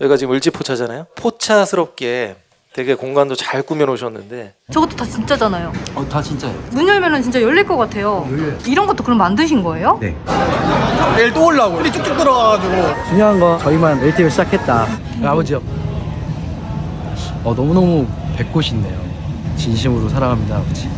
여기가 지금 을지포차잖아요. 포차스럽게 되게 공간도 잘 꾸며 놓으셨는데 저것도 다 진짜잖아요. 어, 다 진짜예요. 문 열면은 진짜 열릴 것 같아요. 열려요. 이런 것도 그럼 만드신 거예요? 네. 내일 또 올라오고 일이 쭉쭉 들어가가지고 중요한 건 저희만 웨이팅을 시작했다. 아버지요. 어 너무너무 뵙고 싶네요. 진심으로 사랑합니다, 아버지.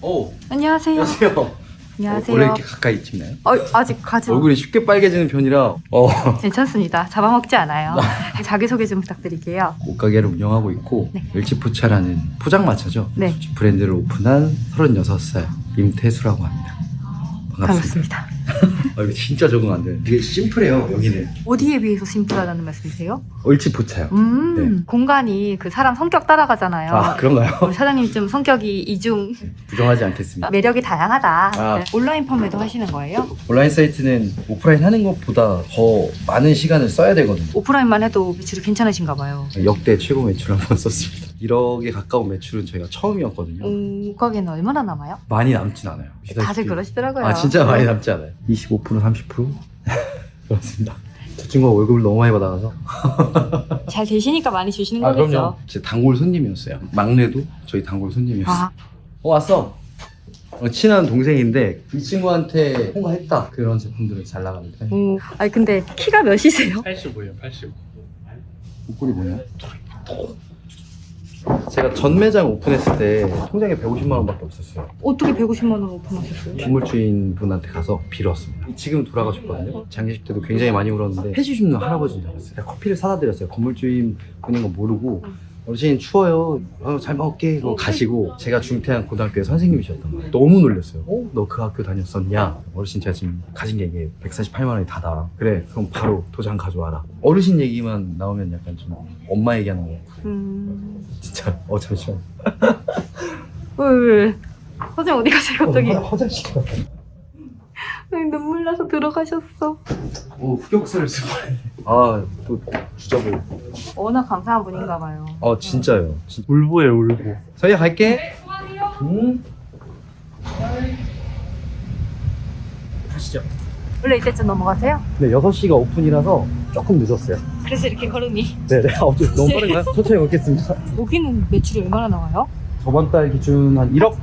오, 안녕하세요. 안녕하세요. 안녕하세요. 원래 이렇게 가까이 찍나요? 어, 아직 가지 얼굴이 쉽게 빨개지는 편이라 어. 괜찮습니다. 잡아먹지 않아요. 자기소개 좀 부탁드릴게요. 옷가게를 운영하고 있고 네. 일치포차라는 포장마차죠. 네. 브랜드를 오픈한 36살 임태수라고 합니다. 반갑습니다. 아, 이거 진짜 적응 안 돼요. 되게 심플해요, 여기는. 어디에 비해서 심플하다는 말씀이세요? 을지포차요. 음, 공간이 그 사람 성격 따라가잖아요. 네. 아, 그런가요? 우리 사장님 좀 성격이 이중 부정하지 않겠습니다. 매력이 다양하다. 아. 네. 온라인 판매도 하시는 거예요? 온라인 사이트는 오프라인 하는 것보다 더 많은 시간을 써야 되거든요. 오프라인만 해도 매출이 괜찮으신가 봐요. 역대 최고 매출 한번 썼습니다. 1억에 가까운 매출은 저희가 처음이었거든요. 음, 가게는 얼마나 남아요? 많이 남진 않아요. 다들 그러시더라고요. 아 진짜 많이 남지 않아요. 25% 30% 그렇습니다. 저 친구가 월급을 너무 많이 받아가서 잘 되시니까 많이 주시는 아 거겠죠. 그럼요. 제 단골 손님이었어요. 막내도 저희 단골 손님이었어요. 아, 어 왔어. 어, 친한 동생인데 이 친구한테 통과했다. 그런 제품들은 잘 나가는 편. 음, 아니 근데 키가 몇이세요? 85예요 85 목걸이 뭐냐? 제가 전 매장 오픈했을 때 통장에 150만 원밖에 없었어요. 어떻게 150만 원 오픈하셨어요? 건물주인 분한테 가서 빌었습니다. 지금 돌아가셨거든요. 장례식 때도 굉장히 많이 울었는데 해주시는 할아버지인 줄 알았어요. 제가 커피를 사다 드렸어요. 건물주인 분인 거 모르고 어르신 추워요. 어, 잘 먹을게. 이러고 가시고 제가 중퇴한 고등학교의 선생님이셨던 거예요. 너무 놀랐어요. 어? 너 그 학교 다녔었냐? 어르신 제가 지금 가진 게 이게 148만 원이 다다. 그래 그럼 바로 도장 가져와라. 어르신 얘기만 나오면 약간 좀 엄마 얘기하는 거 음... 진짜 어 잠시만. 왜, 왜, 왜? 선생님 어디 가세요 갑자기? 어, 화장실 가. 아니, 눈물 나서 들어가셨어. 오 흑역사를 쓸 뻔해. 아또 주접을. 워낙 감사한 분인가 봐요. 아 진짜요. 진... 울보예요 울보 저희 갈게. 응. 가시죠. 원래 이때쯤 넘어가세요? 네, 6시가 오픈이라서 조금 늦었어요. 그래서 이렇게 걸음이. 네네. 아, 어째 너무 빠른가요? 천천히 걷겠습니다. 여기는 매출이 얼마나 나와요? 저번 달 기준 한 1억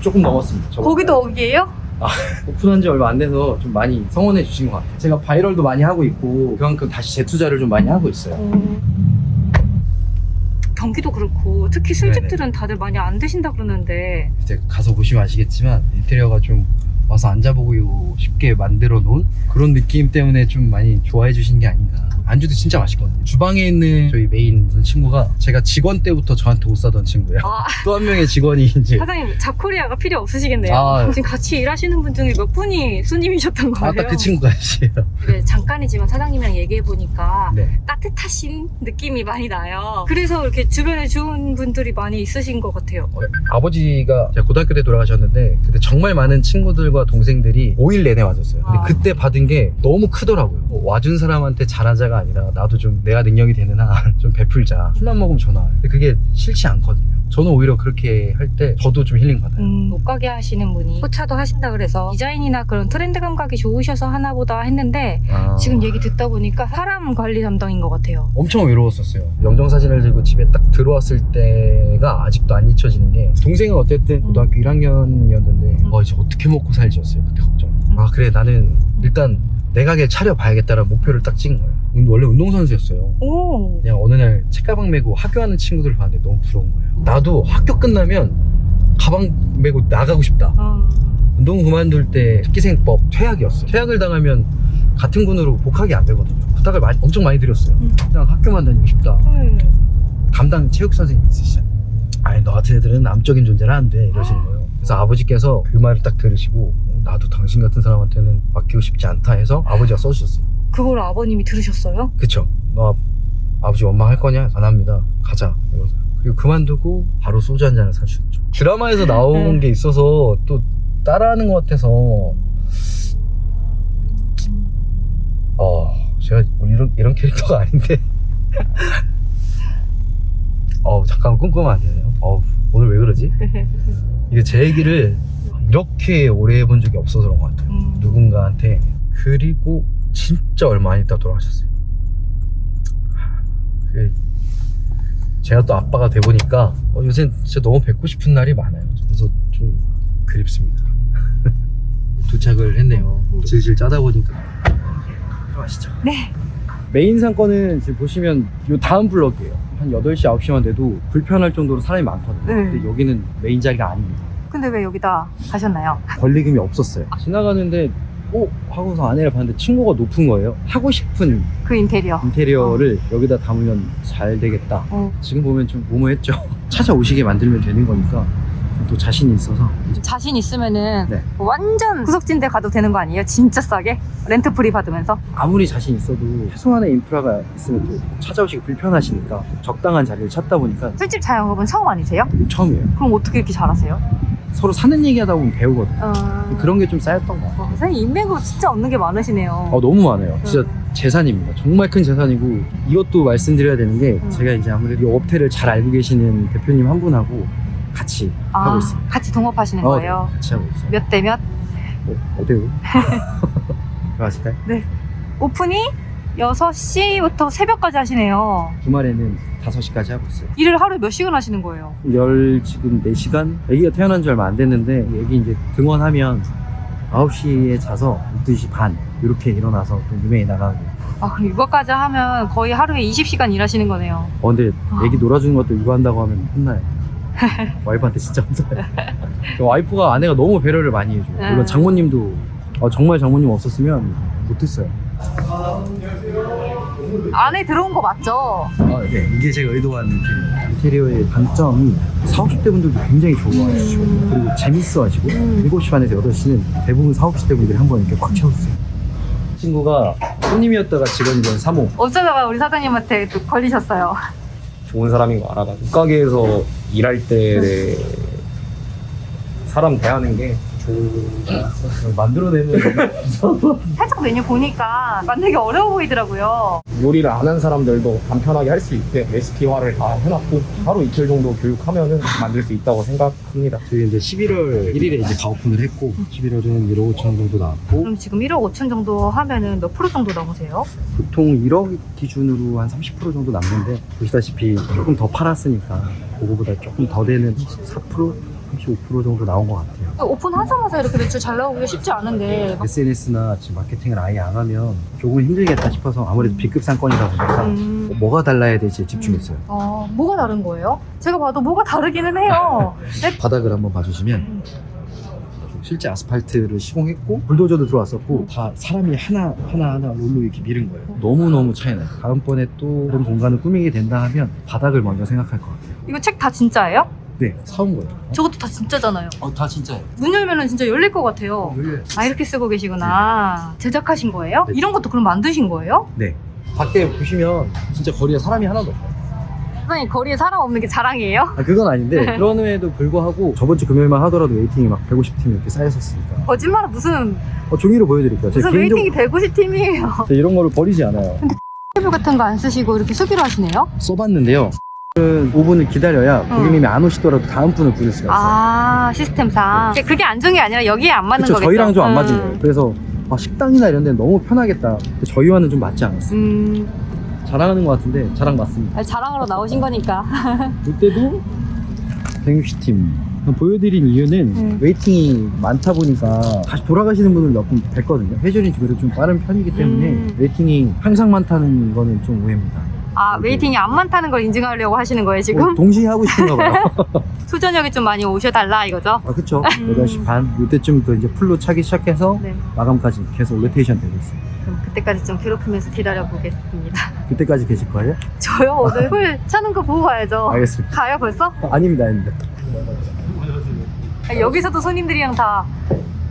조금 넘었습니다. 저번 거기도 거기예요? 달. 오픈한 지 얼마 안 돼서 좀 많이 성원해 주신 것 같아요. 제가 바이럴도 많이 하고 있고 그만큼 다시 재투자를 좀 많이 하고 있어요. 경기도 그렇고 특히 술집들은 다들 많이 안 드신다 그러는데 이제 가서 보시면 아시겠지만 인테리어가 좀 와서 앉아보고 쉽게 만들어 놓은 그런 느낌 때문에 좀 많이 좋아해 주신 게 아닌가 안주도 진짜 맛있거든요 주방에 있는 저희 메인 친구가 제가 직원 때부터 저한테 옷 사던 친구예요 아 또 한 명의 직원이 이제 사장님 잡코리아가 필요 없으시겠네요. 아. 지금 같이 일하시는 분 중에 몇 분이 손님이셨던 거예요? 아딱 그 친구가 시에요 네, 잠깐이지만 사장님이랑 얘기해 보니까 네. 따뜻하신 느낌이 많이 나요. 그래서 이렇게 주변에 좋은 분들이 많이 있으신 것 같아요. 어, 아버지가 제가 고등학교 때 돌아가셨는데 그때 정말 많은 친구들과 동생들이 5일 내내 와줬어요. 근데 아. 그때 받은 게 너무 크더라고요. 뭐 와준 사람한테 잘하자가 아니라 나도 좀 내가 능력이 되는 한 좀 베풀자. 술만 먹으면 전화. 와요. 근데 그게 싫지 않거든요. 저는 오히려 그렇게 할 때 저도 좀 힐링 받아요. 음, 옷가게 하시는 분이 포차도 하신다 그래서 디자인이나 그런 트렌드 감각이 좋으셔서 하나 보다 했는데 아. 지금 얘기 듣다 보니까 사람 관리 담당인 것 같아요. 엄청 외로웠었어요. 영정 사진을 들고 집에 딱 들어왔을 때가 아직도 안 잊혀지는 게 동생은 어쨌든 고등학교 1학년이었는데 음. 와 이제 어떻게 먹고 살지였어요 그때 걱정. 아 그래 나는 일단 내 가게 차려봐야겠다라는 목표를 딱 찍은 거예요. 운- 원래 운동선수였어요. 오. 그냥 어느 날 책가방 메고 학교 가는 친구들 봤는데 너무 부러운 거예요. 나도 학교 끝나면 가방 메고 나가고 싶다. 아, 운동 그만둘 때 특기생법 퇴학이었어요. 퇴학을 당하면 같은 군으로 복학이 안 되거든요. 부탁을 많이, 엄청 많이 드렸어요. 음. 그냥 학교만 다니고 싶다. 음. 담당 체육 선생님 있으시잖아요. 아니 너 같은 애들은 남적인 존재는 안 돼 이러시는 거예요. 그래서 아버지께서 그 말을 딱 들으시고 어, 나도 당신 같은 사람한테는 맡기고 싶지 않다 해서 아버지가 써주셨어요. 그걸 아버님이 들으셨어요? 그쵸? 너 아, 버지 원망할 거냐? 안 합니다. 가자. 이러서. 그리고 그만두고 바로 소주 한 잔을 사주셨죠. 드라마에서 나온 네. 게 있어서 또 따라하는 것 같아서 어 제가 뭐 이런 이런 캐릭터가 아닌데 어안 되네요. 어 오늘 왜 그러지? 이게 제 얘기를 이렇게 오래 해본 적이 없어서 그런 것 같아요. 음. 누군가한테 그리고 진짜 얼마 안 있다 돌아가셨어요. 제가 또 아빠가 돼 보니까 어, 요새 진짜 너무 뵙고 싶은 날이 많아요. 그래서 좀 그립습니다. 도착을 했네요. 질질 짜다 보니까 들어가시죠. 네. 메인 상권은 지금 보시면 요 다음 블럭이에요. 한 8시, 9시만 돼도 불편할 정도로 사람이 많거든요. 네. 근데 여기는 메인 자리가 아닙니다. 근데 왜 여기다 가셨나요? 권리금이 없었어요. 지나가는데 어? 하고서 아내를 봤는데 층고가 높은 거예요. 하고 싶은 그 인테리어. 인테리어를 여기다 담으면 잘 되겠다. 어. 지금 보면 좀 무모했죠. 찾아오시게 만들면 되는 거니까 또 자신이 있어서 이제 자신 있으면은 네. 완전 구석진 데 가도 되는 거 아니에요? 진짜 싸게? 렌트 프리 받으면서? 아무리 자신 있어도 최소한의 인프라가 있으면 또 찾아오시기 불편하시니까 적당한 자리를 찾다 보니까 술집 자영업은 처음 아니세요? 처음이에요. 그럼 어떻게 이렇게 잘하세요? 서로 사는 얘기하다 보면 배우거든 요. 어... 그런 게 좀 쌓였던 것 같아요. 와, 선생님 인맥으로 진짜 없는 게 많으시네요. 어, 너무 많아요. 진짜 음. 재산입니다. 정말 큰 재산이고 이것도 말씀드려야 되는 게 음. 제가 이제 아무래도 이 업태를 잘 알고 계시는 대표님 한 분하고 같이 하고 아, 있습니다. 같이 동업하시는 어, 거예요? 네, 같이 하고 있어요. 몇 대 몇? 어, 어때요? 들어가실까요? 오픈이 6시부터 새벽까지 하시네요. 주말에는 5시까지 하고 있어요. 일을 하루에 몇 시간 하시는 거예요? 열 지금 4시간? 애기가 태어난 지 얼마 안 됐는데 애기 이제 등원하면 9시에 자서 12시 반 이렇게 일어나서 또 유명히 나가고 아, 그럼 육아까지 하면 거의 하루에 20시간 일하시는 거네요. 어 근데 아. 애기 놀아주는 것도 육아한다고 하면 혼나요. 와이프한테 진짜 혼나요. 와이프가 아내가 너무 배려를 많이 해줘요. 물론 음. 장모님도 어, 정말 장모님 없었으면 못했어요. 안 에 들어온 거 맞죠? 아, 네. 이게 제가 의도한 인테리어. 인테리어의 단점이 40, 50대 분들도 굉장히 좋아하시고 음. 그리고 재밌어 하시고 음. 7시 반에서 8시는 대부분 40, 50대 분들이 한 번 이렇게 꽉 채워주세요. 친구가 손님이었다가 직원이 된 3호. 어쩌다가 우리 사장님한테 또 걸리셨어요. 좋은 사람인 거 알아가지고 가게에서 일할 때 사람 대하는 게 좋은 만들어내는 살짝 메뉴 보니까 만들기 어려워 보이더라고요. 요리를 안 한 사람들도 간편하게 할 수 있게 레시피화를 다 해놨고 하루 이틀 정도 교육하면은 만들 수 있다고 생각합니다. 저희 이제 11월 1일에 이제 가오픈을 했고 11월은 1억 5천 정도 나왔고 그럼 지금 1억 5천 정도 하면은 몇 프로 정도 남으세요? 보통 1억 기준으로 한 30% 정도 남는데 보시다시피 조금 더 팔았으니까 그거보다 조금 더 되는 34% 35% 정도 나온 것 같아요. 오픈하자마자 이렇게 매출 잘 나오기가 쉽지 않은데 SNS나 지금 마케팅을 아예 안 하면 조금 힘들겠다 싶어서 아무래도 B급 상권이다 보니까 음, 뭐가 달라야 될지 집중했어요. 어, 뭐가 다른 거예요? 제가 봐도 뭐가 다르기는 해요. 바닥을 한번 봐주시면 실제 아스팔트를 시공했고 불도저도 들어왔었고 다 사람이 하나 하나 하나 롤로 이렇게 밀은 거예요. 너무 너무 차이나요. 다음번에 또 그런 공간을 꾸미게 된다 하면 바닥을 먼저 생각할 것 같아요. 이거 책 다 진짜예요? 네, 사온 거예요. 저것도 다 진짜잖아요. 어, 다 진짜예요. 문 열면은 진짜 열릴 것 같아요. 열려요. 아 이렇게 쓰고 계시구나. 제작하신 거예요? 네. 이런 것도 그럼 만드신 거예요? 네. 밖에 보시면 진짜 거리에 사람이 하나도 없어요. 선생님 거리에 사람 없는 게 자랑이에요? 아, 그건 아닌데 그럼에도 불구하고 저번 주 금요일만 하더라도 웨이팅이 막 150팀 이렇게 쌓였었으니까 거짓말 무슨 어, 종이로 보여드릴게요. 제 무슨 개인적- 웨이팅이 150팀이에요. 제가 이런 거를 버리지 않아요. 테이블 같은 거 안 쓰시고 이렇게 수기로 하시네요? 써봤는데요. 5분을 기다려야 고객님이 안 오시더라도 다음 분을 부를 수가 있어요. 아 시스템상 그게 안 좋은 게 아니라 여기에 안 맞는 그쵸, 거겠죠? 저희랑 좀안 맞은 음. 거예요. 그래서 아, 식당이나 이런 데는 너무 편하겠다. 근데 저희와는 좀 맞지 않았어요. 음, 자랑하는 것 같은데 자랑 맞습니다. 아니, 자랑으로 나오신 거니까. 이때도 160팀 보여드린 이유는 음. 웨이팅이 많다 보니까 다시 돌아가시는 분을 몇 분 뵀거든요. 회전이 그래도 좀 빠른 편이기 때문에 음. 웨이팅이 항상 많다는 거는 좀 오해입니다. 아 웨이팅이 안 많다는 걸 인증하려고 하시는 거예요 지금? 어, 동시에 하고 싶은가 봐요. 초저녁에 좀 많이 오셔달라 이거죠? 아, 그쵸. 음. 8시 반, 이때쯤부터 이제 풀로 차기 시작해서 네. 마감까지 계속 로테이션 되고 있어요. 그럼 그때까지 좀 괴롭히면서 기다려보겠습니다. 그때까지 계실 거예요? 저요 오늘 풀 차는 거 보고 가야죠. 알겠습니다. 가요 벌써? 어, 아닙니다, 아닙니다. 아니, 여기서도 손님들이랑 다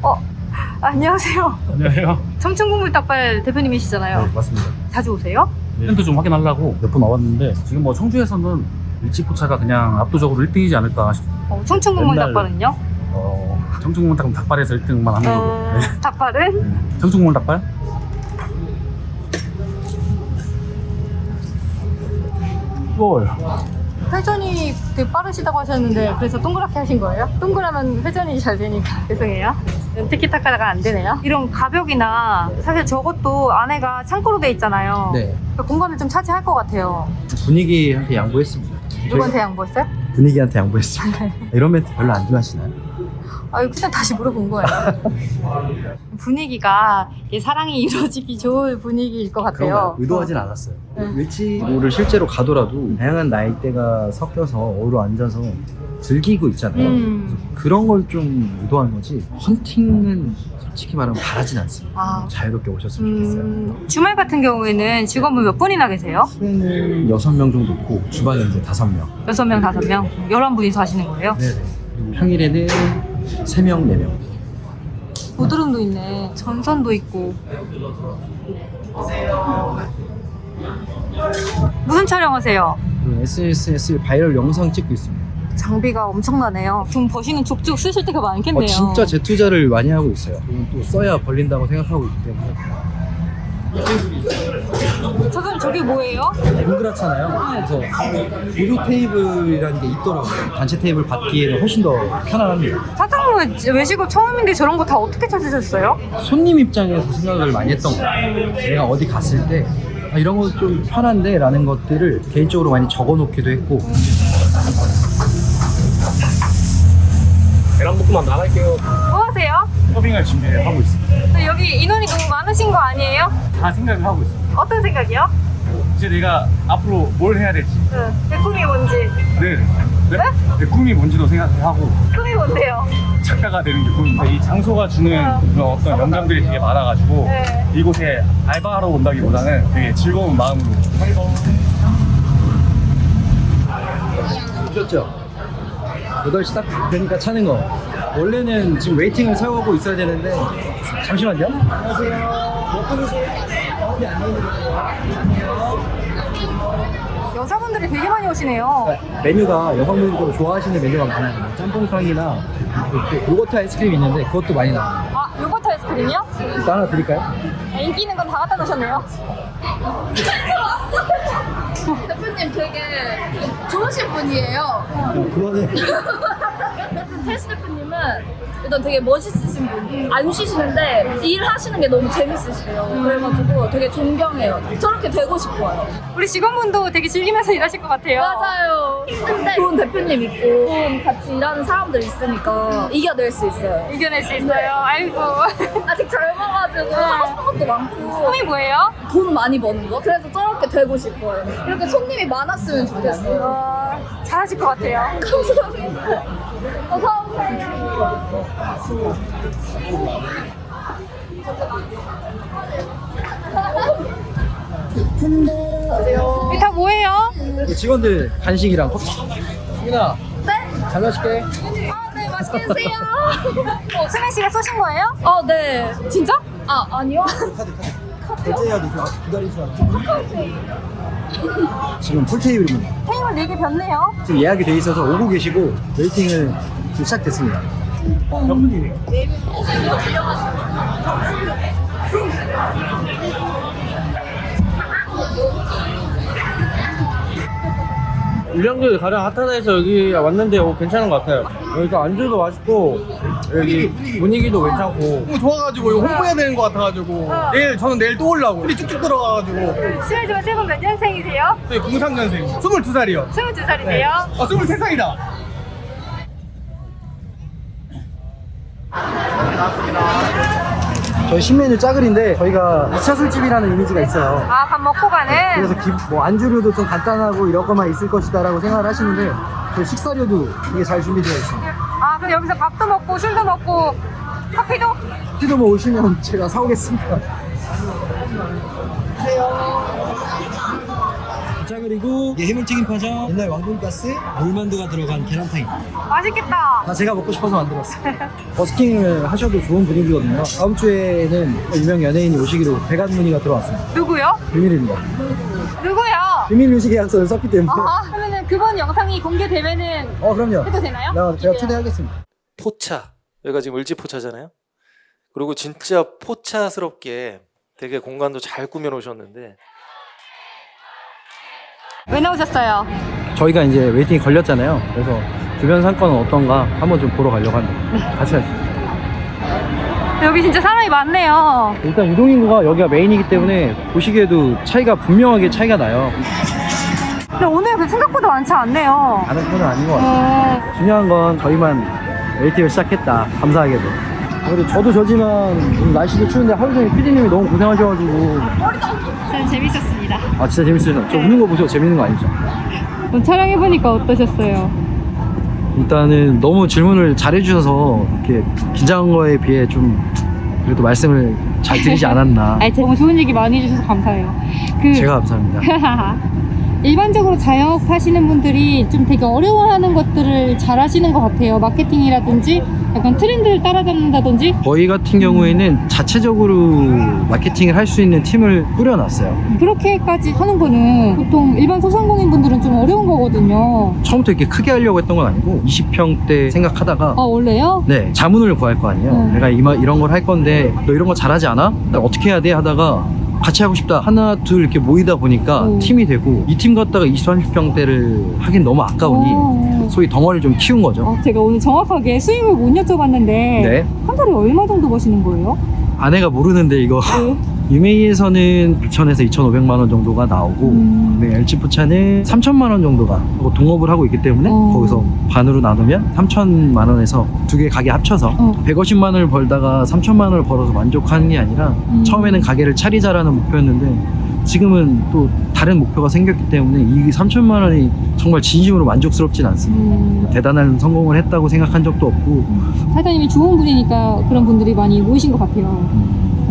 어? 안녕하세요. 안녕하세요. 청춘국물 닭발 대표님이시잖아요. 네, 맞습니다. 자주 오세요? 텐트 좀 확인하려고 몇 번 와봤는데 지금 뭐 청주에서는 일치포차가 그냥 압도적으로 1등이지 않을까 싶 어, 청춘국물 맨날- 닭발은요? 어, 청주국물 닭은 닭발에서 1등만 하는 거고 어, 닭발은? 청주국물 닭발? 뜨거워요 회전이 되게 빠르시다고 하셨는데 그래서 동그랗게 하신 거예요? 동그라면 회전이 잘 되니까 죄송해요. 티키타카가 안 되네요. 이런 가벽이나 사실 저것도 안에가 창고로 돼 있잖아요. 네. 그러니까 공간을 좀 차지할 것 같아요. 분위기한테 양보했습니다. 누구한테 양보했어요? 분위기한테 양보했습니다. 이런 멘트 별로 안 좋아하시나요? 아, 이거 그냥 다시 물어본 거예요. 분위기가 이게 사랑이 이루어지기 좋은 분위기일 것 같아요. 그런가요? 의도하진 않았어요. 네. 일치를 실제로 가더라도 다양한 나이대가 섞여서 어우러 앉아서 즐기고 있잖아요. 음. 그런 걸 좀 의도한 거지 헌팅은 솔직히 말하면 바라진 않습니다. 아, 자유롭게 오셨으면 좋겠어요. 음, 주말 같은 경우에는 직원분 몇 분이나 계세요? 수에는 여섯 명 정도 있고 주방에 이제 다섯 명. 여섯 명, 다섯 명, 열한 분이서 하시는 거예요? 네네. 그리고 평일에는 세 명, 네 명. 보드룸도 있네. 전선도 있고. 무슨 촬영하세요? 그리고 SNS에 바이럴 영상 찍고 있습니다. 장비가 엄청나네요. 돈 버시는 족족 쓰실 때가 많겠네요. 어, 진짜 재투자를 많이 하고 있어요. 또 써야 벌린다고 생각하고 있기 때문에 사장님 저게 뭐예요? 동그랗잖아요. 그래서 보조 테이블이라는 게 있더라고요. 단체 테이블 받기에는 훨씬 더 편안합니다. 사장님은 외식업 처음인데 저런 거 다 어떻게 찾으셨어요? 손님 입장에서 생각을 많이 했던 거예요. 내가 어디 갔을 때 아, 이런 거 좀 편한데 라는 것들을 개인적으로 많이 적어 놓기도 했고 계란볶음밥 나갈게요. 뭐 하세요? 서빙을 준비하고 있습니다. 여기 인원이 너무 많으신 거 아니에요? 다 생각을 하고 있습니다. 어떤 생각이요? 이제 내가 앞으로 뭘 해야 될지. 응. 내 꿈이 뭔지. 네. 네? 내 꿈이 뭔지도 생각을 하고 꿈이 뭔데요? 작가가 되는 게 꿈인데 이 장소가 주는 그런 어떤 영감들이 되게 많아가지고 네. 이곳에 알바하러 온다기보다는 되게 즐거운 마음으로 보셨죠? 8시 딱 되니까 차는 거 원래는 지금 웨이팅을 세우고 있어야 되는데 잠시만요 여자분들이 되게 많이 오시네요. 메뉴가 여성분들도 좋아하시는 메뉴가 많아요 뭐 짬뽕탕이나 그 요거트 아이스크림이 있는데 그것도 많이 나와요 아, 요거트 아이스크림이요? 일단 하나 드릴까요? 아, 인기 있는 건 다 갖다 놓으셨네요. 대표님 되게 좋으신 분이에요. 어, 그거는 텔스 대표님은 일단 되게 멋있으신 분. 안 쉬시는데 일하시는 게 너무 재밌으시대요. 그래가지고 되게 존경해요. 저렇게 되고 싶어요. 우리 직원분도 되게 즐기면서 일하실 것 같아요. 맞아요. 힘든데 좋은 대표님 있고 좋은 같이 일하는 사람들 있으니까 이겨낼 수 있어요. 이겨낼 수 있어요. 아이고. 아직 젊어가지고 하고 싶은 것도 많고 꿈이 뭐예요? 돈 많이 버는 거. 그래서 저렇게 되고 싶어요. 이렇게 손님이 많았으면 좋겠어요. 어, 잘하실 것 같아요. 감사합니다. 어서 오세요. 이게 다 뭐예요? 직원들 간식이랑 커피 수민아 네? 잘 마실게 아, 네, 맛있게 드세요. 어, 수민 씨가 쏘신 거예요? 어, 네. 진짜? 아, 아니요. 결제해야 돼 기다리시라 지금 풀테이블입니다 테이블 4개 폈네요. 지금 예약이 돼 있어서 오고 계시고 웨이팅은 지금 시작됐습니다 몇 분이에요? 울량도에 가장 핫하다 해서 여기 왔는데 어, 괜찮은 것 같아요. 여기가 안주도 맛있고 여기 분위기도 괜찮고. 너무 좋아가지고 이거 홍보해야 되는 것 같아가지고. 내일 저는 내일 또 오려고. 우리 쭉쭉 들어가가지고. 실례지만 지금 몇 년생이세요? 저희 03년생. 22살이요. 22살이세요? 아 23살이다 저희 신메뉴 짜글인데 저희가 2차 술집이라는 이미지가 있어요 아, 밥 먹고 가는? 그래서 기, 뭐 안주류도 좀 간단하고 이런 것만 있을 것이다 라고 생각을 하시는데 저희 식사료도 되게 잘 준비되어 있습니다 아, 그럼 여기서 밥도 먹고, 술도 먹고, 커피도? 혹시도 뭐 오시면 제가 사오겠습니다 자 그리고 이게 해물튀김 파전 옛날 왕돈가스 물만두가 들어간 계란탕입니다 맛있겠다. 다 제가 먹고 싶어서 만들었어요 버스킹을 하셔도 좋은 분위기거든요 다음 주에는 유명 연예인이 오시기로 배관 문의가 들어왔습니다 누구요? 비밀입니다 누구요? 비밀 유지 계약서를 썼기 때문에 아, 그러면은 그분 영상이 공개되면은 어 그럼요 해도 되나요? 나- 제가 초대하겠습니다 포차 여기가 지금 을지 포차잖아요. 그리고 진짜 포차스럽게 되게 공간도 잘 꾸며 놓으셨는데 왜 나오셨어요? 저희가 이제 웨이팅이 걸렸잖아요 그래서 주변 상권은 어떤가 한번 좀 보러 가려고 합니다 같이 가시죠 여기 진짜 사람이 많네요. 일단 유동인구가 여기가 메인이기 때문에 보시기에도 차이가 분명하게 차이가 나요. 근데 오늘 그 생각보다 많지 않네요. 많은 편은 아닌 것 같아요. 어, 중요한 건 저희만 웨이팅을 시작했다. 감사하게도. 그래도 저도 저지만 날씨도 추운데 하루 종일 피디님이 너무 고생하셔가지고 진짜 재밌었습니다. 아 진짜 재밌어요. 저 우는 거 보세요. 재밌는 거 아니죠? 오늘 촬영해보니까 어떠셨어요? 일단은 너무 질문을 잘 해주셔서 이렇게 긴장한 거에 비해 좀 그래도 말씀을 잘 드리지 않았나. 아, 너무 좋은 얘기 많이 해주셔서 감사해요. 그 제가 감사합니다. 일반적으로 자영업 하시는 분들이 좀 되게 어려워하는 것들을 잘 하시는 것 같아요. 마케팅이라든지 약간 트렌드를 따라잡는다든지 저희 같은 경우에는 자체적으로 마케팅을 할 수 있는 팀을 꾸려놨어요. 그렇게까지 하는 거는 보통 일반 소상공인 분들은 좀 어려운 거거든요. 처음부터 이렇게 크게 하려고 했던 건 아니고 20평대 생각하다가 아 원래요? 네 자문을 구할 거 아니에요. 음. 내가 이마, 이런 걸 할 건데 너 이런 거 잘하지 않아? 나 어떻게 해야 돼? 하다가 같이 하고 싶다. 하나 둘 이렇게 모이다 보니까 오. 팀이 되고 이팀 갖다가 20, 30평대를 하긴 너무 아까우니 어, 소위 덩어리를 좀 키운 거죠. 어, 제가 오늘 정확하게 수입을 못 여쭤봤는데 네. 한 달에 얼마 정도 버시는 거예요? 아내가 모르는데 이거 네. 유메이에서는 2천에서 2,500만 원 정도가 나오고 음. 네, LG포차는 3천만 원 정도가 하고 동업을 하고 있기 때문에 어. 거기서 반으로 나누면 3천만 원에서 두 개 가게 합쳐서 어. 150만 원을 벌다가 3천만 원을 벌어서 만족하는 게 아니라 음. 처음에는 가게를 차리자라는 목표였는데 지금은 또 다른 목표가 생겼기 때문에 이 3천만 원이 정말 진심으로 만족스럽진 않습니다. 음, 대단한 성공을 했다고 생각한 적도 없고 사장님이 좋은 분이니까 그런 분들이 많이 모이신 것 같아요.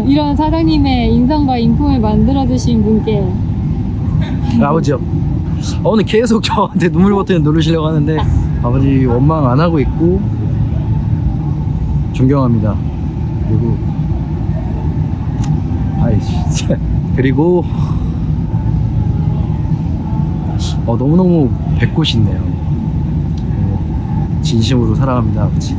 이런 사장님의 인성과 인품을 만들어주신 분께 아버지요. 어, 오늘 계속 저한테 눈물 버튼 누르시려고 하는데 아버지 원망 안 하고 있고 존경합니다. 그리고 아이씨 진짜. 그리고 어, 너무너무 뵙고 싶네요. 네, 진심으로 사랑합니다 아버지.